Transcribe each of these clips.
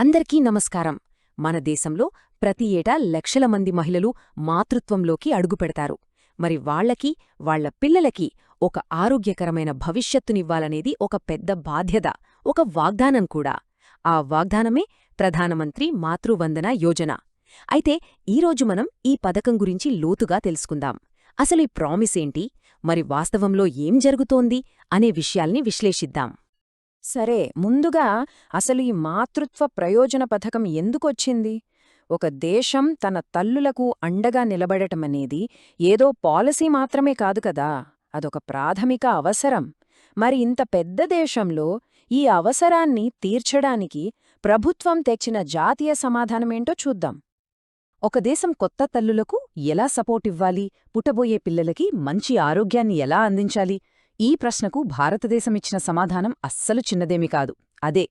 అందరికీ నమస్కారం. మన దేశంలో ప్రతి ఏటా లక్షల మంది మహిళలు మాతృత్వంలోకి అడుగుపెడతారు మరి వాళ్ళకి వాళ్ళ పిల్లలకి ఒక ఆరోగ్యకరమైన భవిష్యత్తునివ్వాలనేది ఒక పెద్ద బాధ్యత ఒక వాగ్దానం కూడా. ఆ వాగ్దానమే ప్రధానమంత్రి మాతృవందన యోజన. అయితే ఈరోజు మనం ఈ పథకం గురించి లోతుగా తెలుసుకుందాం. అసలు ఈ ప్రామిస్ ఏంటి మరి వాస్తవంలో ఏం జరుగుతోంది? అనే విషయాల్ని విశ్లేషిద్దాం. సరే ముందుగా అసలు ఈ మాతృత్వ ప్రయోజన పథకం ఎందుకొచ్చింది? ఒక దేశం తన తల్లులకు అండగా నిలబడటమనేది ఏదో పాలసీ మాత్రమే కాదు కదా! అదొక ప్రాథమిక అవసరం. మరి ఇంత పెద్ద దేశంలో ఈ అవసరాన్ని తీర్చడానికి ప్రభుత్వం తెచ్చిన జాతీయ సమాధానమేంటో చూద్దాం. ఒక దేశం కొత్త తల్లులకు ఎలా సపోర్ట్ ఇవ్వాలి? పుట్టబోయే పిల్లలకి మంచి ఆరోగ్యాన్ని ఎలా అందించాలి? ఈ ప్రశ్నకు భారతదేశమిచ్చిన సమాధానం అస్సలు చిన్నదేమి కాదు. అదే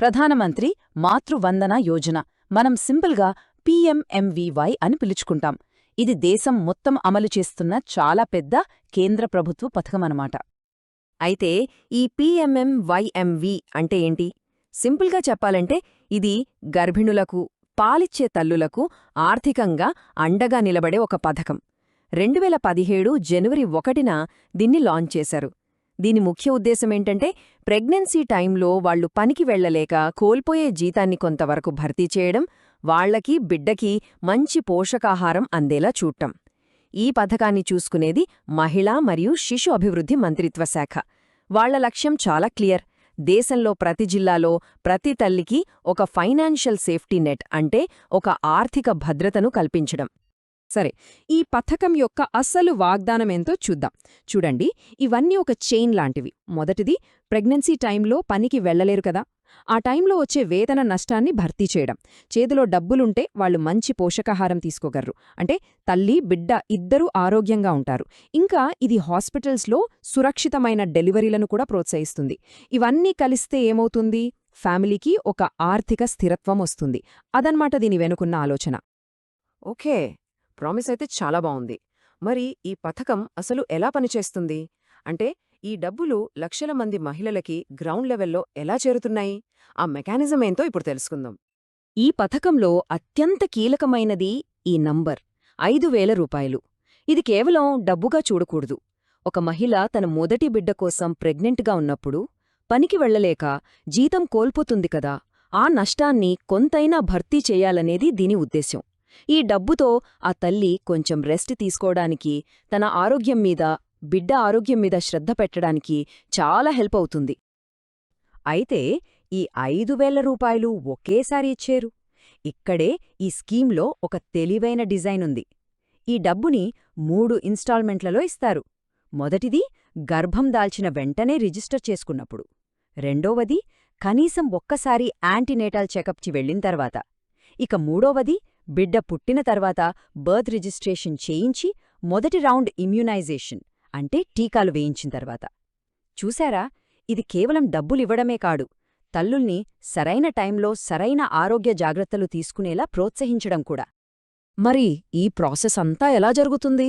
ప్రధానమంత్రి మాతృవందన యోజన. మనం సింపుల్గా పీఎంఎంవీవై అని పిలుచుకుంటాం. ఇది దేశం మొత్తం అమలు చేస్తున్న చాలా పెద్ద కేంద్ర ప్రభుత్వ పథకమనమాట అయితే ఈ పీఎంఎంవైఎంవి అంటే ఏంటి? సింపుల్గా చెప్పాలంటే ఇది గర్భిణులకు పాలిచ్చే తల్లులకు ఆర్థికంగా అండగా నిలబడే ఒక పథకం. రెండువేల పదిహేడు జనవరి ఒకటిన దీన్ని లాంచ్ చేశారు. దీని ముఖ్య ఉద్దేశమేంటంటే ప్రెగ్నెన్సీ టైంలో వాళ్ళు పనికి వెళ్ళలేక కోల్పోయే జీతాన్ని కొంతవరకు భర్తీ చేయడం వాళ్ళకి బిడ్డకి మంచి పోషకాహారం అందేలా చూడటం. ఈ పథకాన్ని చూసుకునేది మహిళా మరియు శిశు అభివృద్ధి మంత్రిత్వ శాఖ. వాళ్ళ లక్ష్యం చాలా క్లియర్. దేశంలో ప్రతి జిల్లాలో ప్రతి తల్లికి ఒక ఫైనాన్షియల్ సేఫ్టీ నెట్ అంటే ఒక ఆర్థిక భద్రతను కల్పించడం. సరే ఈ పథకం యొక్క అస్సలు వాగ్దానమేంతో చూద్దాం. చూడండి ఇవన్నీ ఒక చైన్ లాంటివి. మొదటిది ప్రెగ్నెన్సీ టైంలో పనికి వెళ్ళలేరు కదా. ఆ టైంలో వచ్చే వేతన నష్టాన్ని భర్తీ చేయడం. చేతిలో డబ్బులుంటే వాళ్ళు మంచి పోషకాహారం తీసుకోగలరు. అంటే తల్లి బిడ్డ ఇద్దరూ ఆరోగ్యంగా ఉంటారు. ఇంకా ఇది హాస్పిటల్స్లో సురక్షితమైన డెలివరీలను కూడా ప్రోత్సహిస్తుంది. ఇవన్నీ కలిస్తే ఏమవుతుంది? ఫ్యామిలీకి ఒక ఆర్థిక స్థిరత్వం వస్తుంది. అదన్మాట దీని వెనుకున్న ఆలోచన. ఓకే. ప్రామిస్ అయితే చాలా బాగుంది మరి ఈ పథకం అసలు ఎలా పనిచేస్తుంది? అంటే ఈ డబ్బులు లక్షల మంది మహిళలకి గ్రౌండ్ లెవెల్లో ఎలా చేరుతున్నాయి? ఆ మెకానిజం ఏంతో ఇప్పుడు తెలుసుకుందాం. ఈ పథకంలో అత్యంత కీలకమైనది ఈ నంబర్ ఐదు వేల రూపాయలు. ఇది కేవలం డబ్బుగా చూడకూడదు. ఒక మహిళ తన మొదటి బిడ్డ కోసం ప్రెగ్నెంట్గా ఉన్నప్పుడు పనికి వెళ్ళలేక జీతం కోల్పోతుంది కదా ఆ నష్టాన్ని కొంతైనా భర్తీ చేయాలనేది దీని ఉద్దేశ్యం. ఈ డబ్బుతో ఆ తల్లి కొంచెం రెస్ట్ తీసుకోవడానికి తన ఆరోగ్యం మీద బిడ్డ ఆరోగ్యం మీద శ్రద్ధ పెట్టడానికి చాలా హెల్ప్ అవుతుంది. అయితే ఈ ఐదు వేల రూపాయలు ఒకేసారి ఇచ్చేరు. ఇక్కడే ఈ స్కీమ్లో ఒక తెలివైన డిజైన్ ఉంది. ఈ డబ్బుని మూడు ఇన్స్టాల్మెంట్లలో ఇస్తారు. మొదటిది గర్భం దాల్చిన వెంటనే రిజిస్టర్ చేసుకున్నప్పుడు. రెండోవది కనీసం ఒక్కసారి యాంటీనేటాల్ చెకప్కి వెళ్ళిన తర్వాత. ఇక మూడోవది బిడ్డ పుట్టిన తర్వాత బర్త్ రిజిస్ట్రేషన్ చేయించి మొదటి రౌండ్ ఇమ్యునైజేషన్ అంటే టీకాలు వేయించిన తర్వాత. చూశారా? ఇది కేవలం డబ్బులివ్వడమే కాడు తల్లుల్ని సరైన టైంలో సరైన ఆరోగ్య జాగ్రత్తలు తీసుకునేలా ప్రోత్సహించడం కూడా. మరి ఈ ప్రాసెస్ అంతా ఎలా జరుగుతుంది?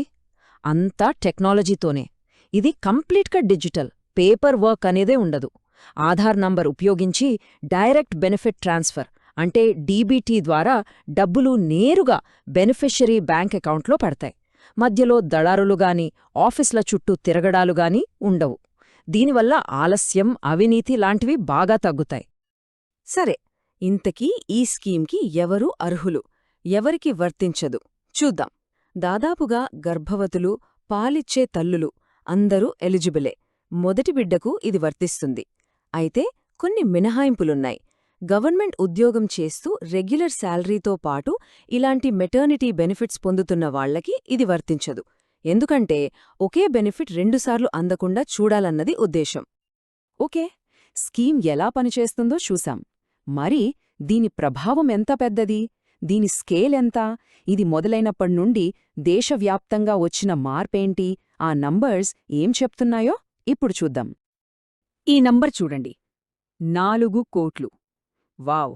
అంతా టెక్నాలజీతోనే. ఇది కంప్లీట్గా డిజిటల్ పేపర్ వర్క్ అనేదే ఉండదు. ఆధార్ నంబర్ ఉపయోగించి డైరెక్ట్ బెనిఫిట్ ట్రాన్స్ఫర్ అంటే డీబీటీ ద్వారా డబ్బులు నేరుగా బెనిఫిషరీ బ్యాంక్ అకౌంట్లో పడతాయి. మధ్యలో దళారులుగాని ఆఫీస్ల చుట్టూ తిరగడాలుగాని ఉండవు. దీనివల్ల ఆలస్యం అవినీతి లాంటివి బాగా తగ్గుతాయి. సరే ఇంతకీ ఈ స్కీమ్కి ఎవరు అర్హులు? ఎవరికి వర్తించదు? చూద్దాం. దాదాపుగా గర్భవతులు పాలిచ్చే తల్లులు అందరూ ఎలిజిబులే. మొదటి బిడ్డకు ఇది వర్తిస్తుంది. అయితే కొన్ని మినహాయింపులున్నాయి. గవర్నమెంట్ ఉద్యోగం చేస్తూ రెగ్యులర్ శాలరీతో పాటు ఇలాంటి మెటర్నిటీ బెనిఫిట్స్ పొందుతున్న వాళ్ళకి ఇది వర్తించదు. ఎందుకంటే ఒకే బెనిఫిట్ రెండుసార్లు అందకుండా చూడాలన్నది ఉద్దేశం. ఓకే స్కీమ్ ఎలా పనిచేస్తుందో చూశాం. మరి దీని ప్రభావం ఎంత పెద్దది? దీని స్కేల్ ఎంత? ఇది మొదలైనప్పటినుండి దేశవ్యాప్తంగా వచ్చిన మార్పేంటి? ఆ నంబర్స్ ఏం చెప్తున్నాయో ఇప్పుడు చూద్దాం. ఈ నంబర్ చూడండి. నాలుగు కోట్లు. వావ్.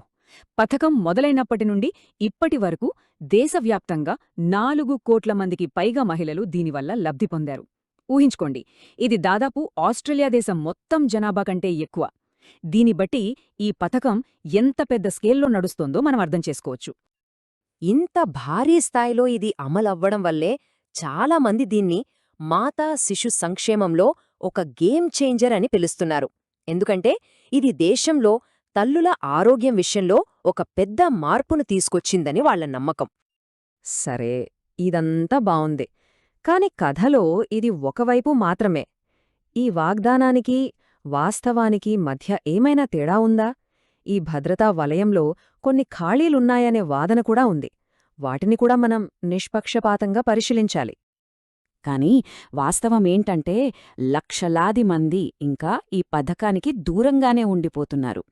పథకం మొదలైనప్పటి నుండి ఇప్పటి వరకు దేశవ్యాప్తంగా నాలుగు కోట్ల మందికి పైగా మహిళలు దీనివల్ల లబ్ధి పొందారు. ఊహించుకోండి ఇది దాదాపు ఆస్ట్రేలియా దేశం మొత్తం జనాభా కంటే ఎక్కువ. దీని బట్టి ఈ పథకం ఎంత పెద్ద స్కేల్లో నడుస్తోందో మనం అర్థం చేసుకోవచ్చు. ఇంత భారీ స్థాయిలో ఇది అమలవ్వడం వల్లే చాలా మంది దీన్ని మాతా శిశు సంక్షేమంలో ఒక గేమ్ చేంజర్ అని పిలుస్తున్నారు. ఎందుకంటే ఇది దేశంలో తల్లుల ఆరోగ్యం విషయంలో ఒక పెద్ద మార్పును తీసుకొచ్చిందని వాళ్ళ నమ్మకం. సరే ఇదంతా బావుంది. కాని కథలో ఇది ఒకవైపు మాత్రమే. ఈ వాగ్దానానికి వాస్తవానికి మధ్య ఏమైనా తేడా ఉందా? ఈ భద్రతా వలయంలో కొన్ని ఖాళీలున్నాయనే వాదన కూడా ఉంది. వాటిని కూడా మనం నిష్పక్షపాతంగా పరిశీలించాలి. కానీ వాస్తవమేంటంటే లక్షలాది మంది ఇంకా ఈ పథకానికి దూరంగానే ఉండిపోతున్నారు.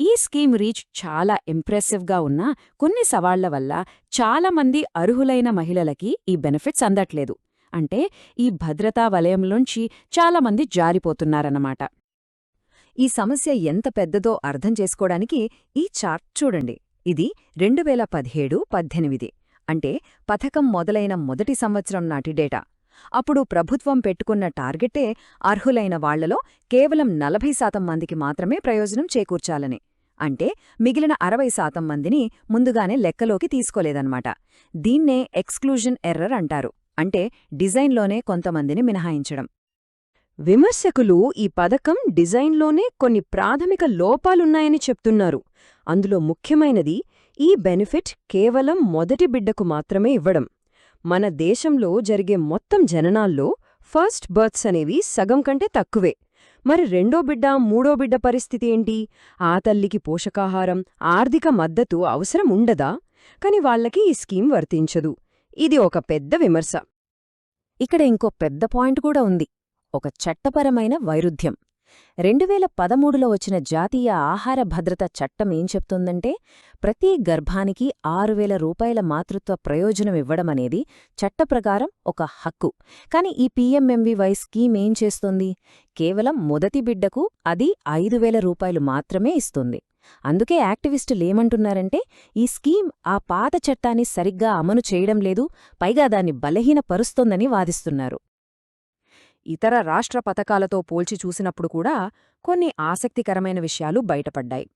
ఈ స్కీమ్ రీచ్ చాలా ఇంప్రెసివ్గా ఉన్నా కొన్ని సవాళ్ళ వల్ల చాలామంది అర్హులైన మహిళలకి ఈ బెనిఫిట్స్ అందట్లేదు. అంటే ఈ భద్రతా వలయంలోంచి చాలామంది జారిపోతున్నారన్నమాట. ఈ సమస్య ఎంత పెద్దదో అర్థం చేసుకోవడానికి ఈ చార్ట్ చూడండి. ఇది రెండు వేల పదిహేడు పద్దెనిమిది. అంటే పథకం మొదలైన మొదటి సంవత్సరం నాటి డేటా. అప్పుడు ప్రభుత్వం పెట్టుకున్న టార్గెటే అర్హులైన వాళ్ళలో కేవలం నలభై శాతం మందికి మాత్రమే ప్రయోజనం చేకూర్చాలని. అంటే మిగిలిన అరవై శాతం మందిని ముందుగానే లెక్కలోకి తీసుకోలేదన్నమాట. దీన్నే ఎక్స్క్లూజన్ ఎర్రర్ అంటారు. అంటే డిజైన్లోనే కొంతమందిని మినహాయించడం. విమర్శకులు ఈ పథకం డిజైన్లోనే కొన్ని ప్రాథమిక లోపాలున్నాయని చెప్తున్నారు. అందులో ముఖ్యమైనది ఈ బెనిఫిట్ కేవలం మొదటి బిడ్డకు మాత్రమే ఇవ్వడం. మన దేశంలో జరిగే మొత్తం జననాల్లో ఫస్ట్ బర్త్స్ అనేవి సగం కంటే తక్కువే. మరి రెండో బిడ్డ మూడో బిడ్డ పరిస్థితి ఏంటి? ఆ తల్లికి పోషకాహారం ఆర్థిక మద్దతు అవసరం ఉండదా? కాని వాళ్ళకి ఈ స్కీమ్ వర్తించదు. ఇది ఒక పెద్ద విమర్శ. ఇక్కడ ఇంకో పెద్ద పాయింట్ కూడా ఉంది. ఒక చట్టపరమైన వైరుధ్యం. రెండు వేల పదమూడులో వచ్చిన జాతీయ ఆహార భద్రత చట్టం ఏం చెప్తుందంటే ప్రతి గర్భానికి ఆరు వేల రూపాయల మాతృత్వ ప్రయోజనం ఇవ్వడమనేది చట్టప్రకారం ఒక హక్కు. కాని ఈ పీఎంఎంవివై స్కీమ్ ఏం చేస్తుంది? కేవలం మొదటి బిడ్డకు అది ఐదు వేల రూపాయలు మాత్రమే ఇస్తుంది. అందుకే యాక్టివిస్టులేమంటున్నారంటే ఈ స్కీమ్ ఆ పాత చట్టాన్ని సరిగ్గా అమలు చేయడం లేదు పైగా దాన్ని బలహీనపరుస్తోందని వాదిస్తున్నారు. ఇతర రాష్ట్ర పథకాలతో పోల్చి చూసినప్పుడు కూడా కొన్ని ఆసక్తికరమైన విషయాలు బయటపడ్డాయి.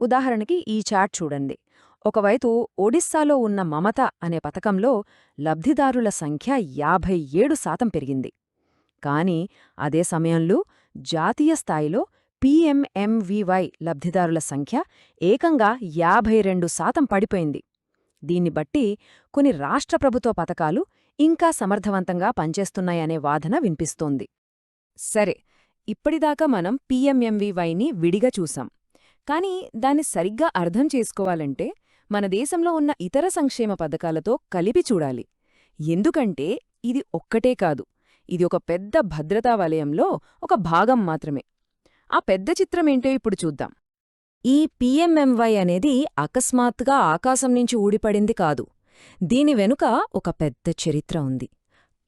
ఉదాహరణకి ఈ చాట్ చూడండి. ఒకవైపు ఒడిస్సాలో ఉన్న మమత అనే పథకంలో లబ్ధిదారుల సంఖ్య యాభై ఏడు శాతం పెరిగింది. కాని అదే సమయంలో జాతీయ స్థాయిలో పీఎంఎంవివై లబ్ధిదారుల సంఖ్య ఏకంగా యాభై రెండు శాతం పడిపోయింది. దీన్ని బట్టి కొన్ని రాష్ట్ర ప్రభుత్వ పథకాలు ఇంకా సమర్థవంతంగా పనిచేస్తున్నాయనే వాదన వినిపిస్తోంది. సరే ఇప్పటిదాకా మనం పీఎంఎంవివైని విడిగా చూసాం. కాని దాన్ని సరిగ్గా అర్థం చేసుకోవాలంటే మన దేశంలో ఉన్న ఇతర సంక్షేమ పథకాలతో కలిపి చూడాలి. ఎందుకంటే ఇది ఒక్కటే కాదు ఇది ఒక పెద్ద భద్రతా వలయంలో ఒక భాగం మాత్రమే. ఆ పెద్ద చిత్రమేంటో ఇప్పుడు చూద్దాం. ఈ పీఎంఎంవై అనేది అకస్మాత్తుగా ఆకాశం నుంచి ఊడిపడింది కాదు. దీని వెనుక ఒక పెద్ద చరిత్ర ఉంది.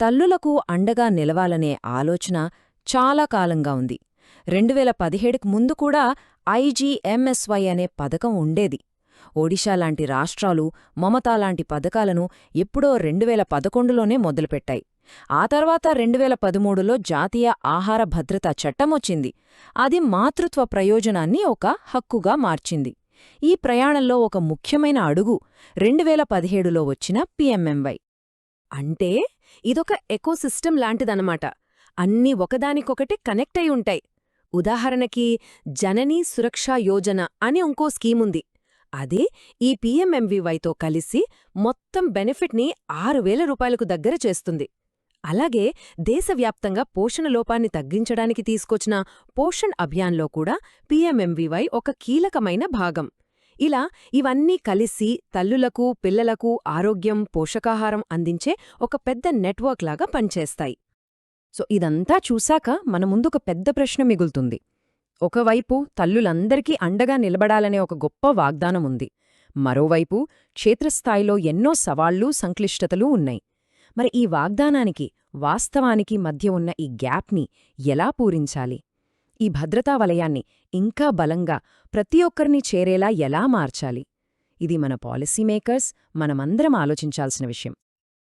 తల్లులకు అండగా నిలవాలనే ఆలోచన చాలా కాలంగా ఉంది. రెండువేల పదిహేడుకు ముందు కూడా ఐజీఎంఎస్వై అనే పథకం ఉండేది. ఒడిషా లాంటి రాష్ట్రాలు మమతా లాంటి పథకాలను ఎప్పుడో రెండువేల పదకొండులోనే మొదలుపెట్టాయి. ఆ తర్వాత రెండువేల పదమూడులో జాతీయ ఆహార భద్రతా చట్టమొచ్చింది అది మాతృత్వ ప్రయోజనాన్ని ఒక హక్కుగా మార్చింది. ఈ ప్రయాణంలో ఒక ముఖ్యమైన అడుగు రెండువేల పదిహేడులో వచ్చిన పిఎంఎంవై. అంటే ఇదొక ఎకోసిస్టం లాంటిదన్నమాట. అన్నీ ఒకదానికొకటి కనెక్ట్ అయి ఉంటాయి ఉదాహరణకి జననీ సురక్షా యోజన అని ఇంకో స్కీముంది. అదే ఈ పీఎంఎంవీవైతో కలిసి మొత్తం బెనిఫిట్ని ఆరు వేల రూపాయలకు దగ్గర చేస్తుంది. అలాగే దేశవ్యాప్తంగా పోషణ లోపాన్ని తగ్గించడానికి తీసుకొచ్చిన పోషణ్ అభియాన్లో కూడా పీఎంఎంవీవై ఒక కీలకమైన భాగం. ఇలా ఇవన్నీ కలిసి తల్లులకు పిల్లలకు ఆరోగ్యం పోషకాహారం అందించే ఒక పెద్ద నెట్వర్క్ లాగా పనిచేస్తాయి. సో ఇదంతా చూశాక మన ముందుక పెద్ద ప్రశ్న మిగులుతుంది. ఒకవైపు తల్లులందరికీ అండగా నిలబడాలనే ఒక గొప్ప వాగ్దానం ఉంది. మరోవైపు క్షేత్రస్థాయిలో ఎన్నో సవాళ్ళూ సంక్లిష్టతలూ ఉన్నాయి. మరి ఈ వాగ్దానానికి వాస్తవానికి మధ్య ఉన్న ఈ గ్యాప్ని ఎలా పూరించాలి? ఈ భద్రతా వలయాన్ని ఇంకా బలంగా ప్రతి ఒక్కరిని చేరేలా ఎలా మార్చాలి? ఇది మన పాలసీ మేకర్స్ మనమందరం ఆలోచించాల్సిన విషయం.